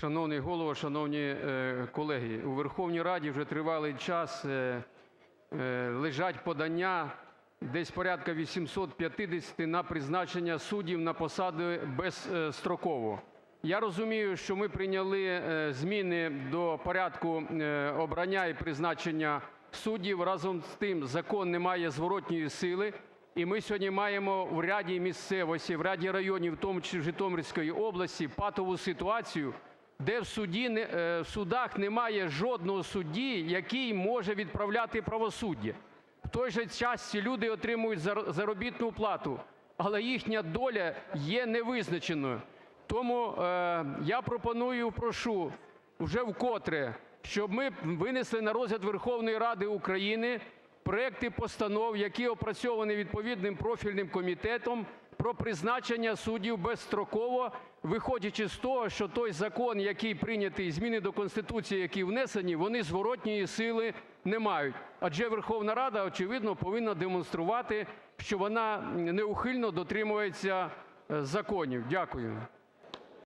Шановний Голово, шановні е, колеги! У Верховній Раді вже тривалий час е, е, лежать подання, десь порядка 850, на призначення суддів на посади безстроково. Я розумію, що ми прийняли зміни до порядку обрання і призначення суддів. Разом з тим закон не має зворотної сили, і ми сьогодні маємо в ряді місцевостей, в ряді районів, в тому числі в Житомирській області, патову ситуацію, де в суді, в судах немає жодного судді, який може відправляти правосуддя. В той же час ці люди отримують заробітну плату, але їхня доля є невизначеною. Тому я пропоную прошу вже вкотре, щоб ми винесли на розгляд Верховної Ради України проекти постанов, які опрацьовані відповідним профільним комітетом, про призначення суддів безстроково, виходячи з того, що той закон, який прийнятий, зміни до Конституції, які внесені, вони зворотної сили не мають. Адже Верховна Рада, очевидно, повинна демонструвати, що вона неухильно дотримується законів. Дякую.